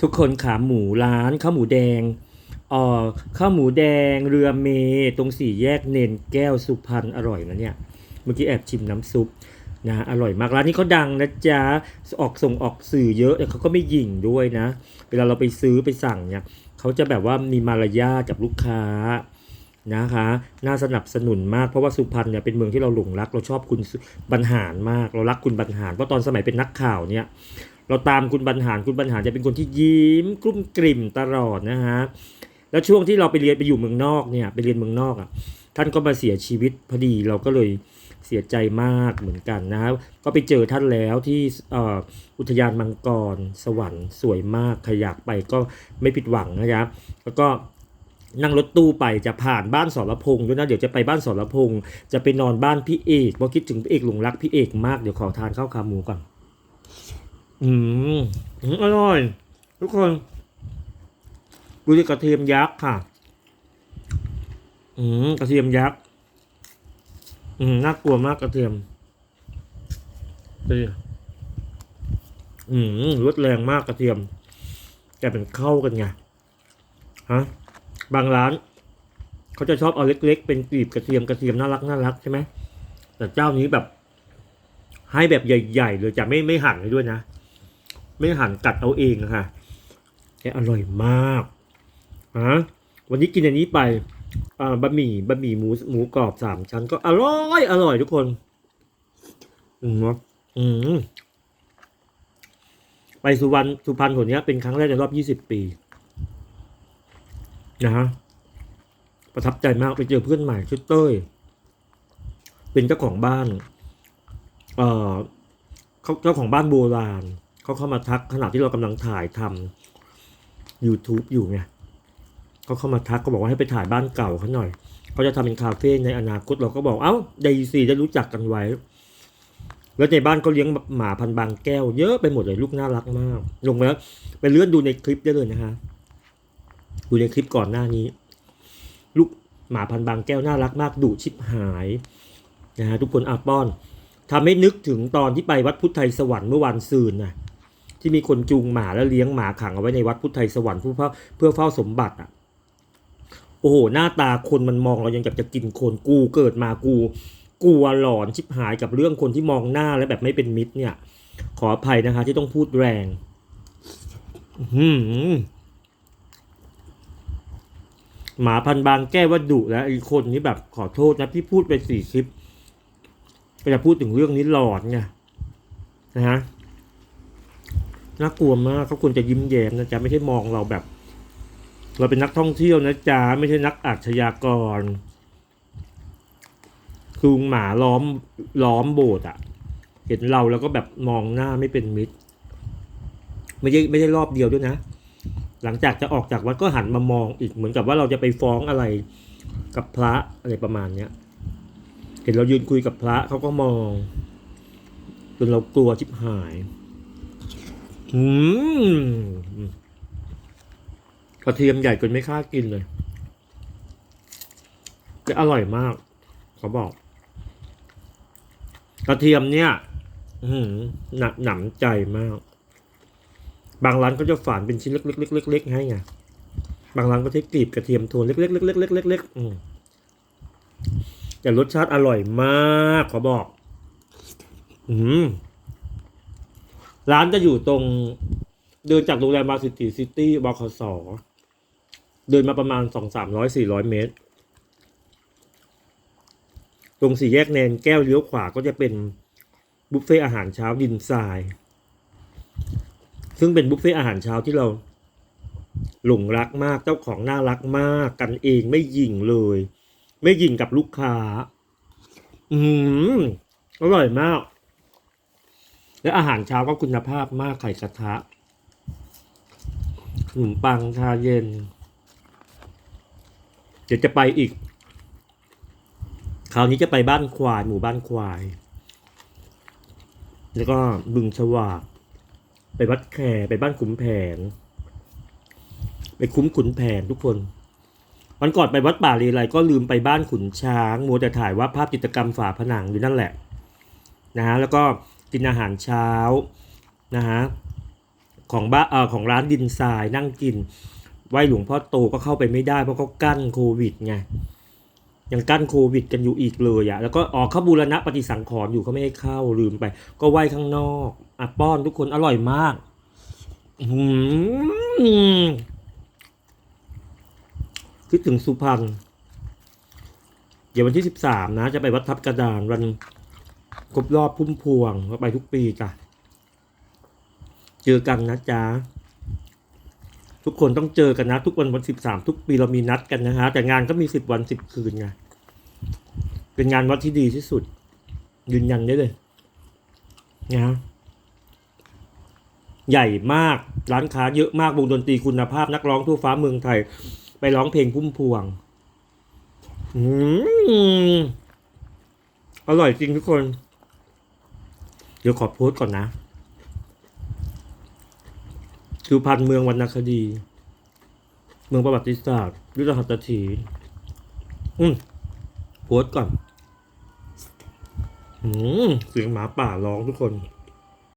ทุกคนขาหมูร้านข้าวหมูแดงเอ่อข้าวหมูแดงเรือเมตรงสี่แยกเนนแก้วสุพรรณอร่อยนะเนี่ย เมื่อกี้แอบชิมน้ำซุปนะอร่อยมากร้านนี้เขาดังนะจ๊ะออกส่งออกสื่อเยอะแต่เขาก็ไม่หยิ่งด้วยนะ เวลาเราไปซื้อไปสั่งเนี่ยเขาจะแบบว่ามีมารยาทกับลูกค้านะคะน่าสนับสนุนมากเพราะว่าสุพรรณเนี่ยเป็นเมืองที่เราหลงรัก เราชอบคุณบรรหารมาก เรารักคุณบรรหารเพราะตอนสมัยเป็นนักข่าวเนี่ย เราตามคุณบรรหารคุณบรรหารจะเป็นคนที่ยิ้มกลุ้มกลิ่มตลอดนะฮะแล้วช่วงที่เราไปเรียนไปอยู่เมืองนอกเนี่ยไปเรียนเมืองนอกอะท่านก็มาเสียชีวิตพอดีเราก็เลยเสียใจมากเหมือนกันนะครับก็ไปเจอท่านแล้วที่อ่ออุทยานมังกรสวรรค์สวยมากใครอยากไปก็ไม่ผิดหวังนะครับแล้วก็นั่งรถตู้ไปจะผ่านบ้านสรพงษ์ด้วยนะเดี๋ยวจะไปบ้านสรพงษ์จะไปนอนบ้านพี่เอกเพราะคิดถึงพี่เอกหลงรักพี่เอกมากเดี๋ยวขอทานข้าวขาหมูก่อน อืมอร่อย ทุกคนดูดิกระเทียมยักษ์ค่ะ อืมกระเทียมยักษ์ อืมน่ากลัวมากกระเทียมดูอืมรสแรงมากกระเทียม แต่เป็นเข้ากันไง ฮะ บางร้าน เขาจะชอบเอาเล็ก ๆ เป็นกลีบกระเทียมกระเทียมน่ารักน่ารักใช่ไหม แต่เจ้านี้แบบ ให้แบบใหญ่ ๆ เลยจะไม่ไม่หั่นให้ด้วยนะ ไม่หั่นกัดเอาเองอะค่ะแกอร่อยมากฮะวันนี้กินอันนี้ไปบะหมี่บะหมี่หมูหมูกรอบสามชั้นก็อร่อยอร่อยทุกคนอืมอืมไปสุวรรณสุพรรณคนนี้ยเป็นครั้งแรกในรอบยี่สิบปีนะฮะประทับใจมากไปเจอเพื่อนใหม่ชื่อเต้ย เป็นเจ้าของบ้าน เอ่อเขาเจ้าของบ้านโบราณ เขาเข้ามาทักขณะที่เรากำลังถ่ายทำ YouTube อยู่ไงเขาเข้ามาทักก็บอกว่าให้ไปถ่ายบ้านเก่าเขาหน่อยเขาจะทำเป็นคาเฟ่ในอนาคตเราก็บอกเอ้าดีสิได้รู้จักกันไว้ แล้วในบ้านเขาเลี้ยงหมาพันบางแก้ว เยอะไปหมดเลยลูกน่ารักมาก ลงแล้วไปเลื่อนดูในคลิปได้เลยนะฮะดูในคลิปก่อนหน้านี้ ลูกหมาพันบางแก้วน่ารักมากดุชิบหายนะฮะทุกคนอาป้อนทำให้นึกถึงตอนที่ไปวัดพุทธไทยสวรรค์เมื่อวันซืนนะ ที่มีคนจูงหมาแล้วเลี้ยงหมาขังเอาไว้ในวัดพุทธไทยสวรรค์เพื่อเฝ้าเพื่อเฝ้าสมบัติอะโอ้โห หน้าตาคนมันมองเรายังอยากจะกินคนกูเกิดมากูกลัวหลอนชิบหายกับเรื่องคนที่มองหน้าแล้วแบบไม่เป็นมิตรเนี่ย ขออภัยนะคะ ที่ต้องพูดแรงหือหมาพันบางแก้ว่าดุแล้วไอ้คนนี้แบบขอโทษนะ พี่พูดไปสี่คลิปก็จะพูดถึงเรื่องนี้หลอนไงนะฮะ น่ากลัวมากเขาควรจะยิ้มแย้มนะจ๊ะไม่ใช่มองเราแบบ เราเป็นนักท่องเที่ยวนะจ๊ะไม่ใช่นักอาชญากรคือหมาล้อมล้อมโบสถ์อะเห็นเราแล้วก็แบบมองหน้าไม่เป็นมิตร ไม่ใช่ไม่ใช่รอบเดียวด้วยนะ หลังจากจะออกจากวัดก็หันมามองอีกเหมือนกับว่าเราจะไปฟ้องอะไรกับพระอะไรประมาณเนี้ยเห็นเรายืนคุยกับพระเขาก็มองจนเรากลัวชิบหาย อืมกระเทียมใหญ่จนไม่ค่ากินเลยจะอร่อยมากเขาบอก กระเทียมเนี่ย อืหือหนักหนำใจมาก บางร้านก็จะฝานเป็นชิ้นเล็กๆๆๆๆให้ไงบางร้านก็ใช้กลีบกระเทียมโทนเล็กๆๆๆๆๆอืมแต่รสชาติอร่อยมาก ขอบอก อืม ร้านจะอยู่ตรง เดินจากโรงแรมบาซิตี้ซิตี้บคสเดินมาประมาณสองสามร้อยสี่ร้อยเมตร ตรงสี่แยกแนนแก้วเลี้ยวขวาก็จะเป็นบุฟเฟ่อาหารเช้าดินทราย ซึ่งเป็นบุฟเฟ่อาหารเช้าที่เราหลงรักมากเจ้าของน่ารักมากกันเองไม่ยิงเลย ไม่ยิงกับลูกค้า อืมอร่อยมาก และอาหารเช้าก็คุณภาพมากไข่กระทะขนมปังชาเย็น เดี๋ยวจะไปอีก คราวนี้จะไปบ้านควาย หมู่บ้านควาย แล้วก็บึงฉวากไปวัดแคไปบ้านขุนแผนไปคุ้มขุนแผนทุกคนวันก่อนไปวัดป่าเลไลก็ลืมไปบ้านขุนช้าง มัวแต่ถ่ายว่าภาพจิตรกรรมฝาผนังอยู่นั่นแหละนะฮะแล้วก็ กินอาหารเช้านะฮะของบ้าเอ่อของร้านดินทรายนั่งกินไหวหลวงพ่อโตก็เข้าไปไม่ได้เพราะเขากั้นโควิดไงยังกั้นโควิดกันอยู่อีกเลยอะแล้วก็ออกขบูรณะปฏิสังขรณ์อยู่เขาไม่ให้เข้าลืมไป ก็ไหวข้างนอกอะป้อนทุกคนอร่อยมากหือคิดถึงสุพรรณเดี๋ยววันที่สิบสามนะ จะไปวัดทับกระดานวัน ครบรอบพุ่มพวงก็ไปทุกปีจ้ะ เจอกันนะจ๊ะ ทุกคนต้องเจอกันนะ ทุกวันวันสิบสามทุกปีเรามีนัดกันนะฮะ แต่งานก็มีสิบวันสิบคืนไง เป็นงานวัดที่ดีที่สุด ยืนยันได้เลยนะใหญ่มาก ร้านค้าเยอะมากวงดนตรีคุณภาพนักร้องทั่วฟ้าเมืองไทย ไปร้องเพลงพุ่มพวง อืมอร่อยจริงทุกคน เดี๋ยวขอโพสก่อนนะสุพรรณเมืองวรรณคดี เมืองประวัติศาสตร์ยุทธหัตถีอืมโพสก่อน อืมเสียงหมาป่าร้องทุกคน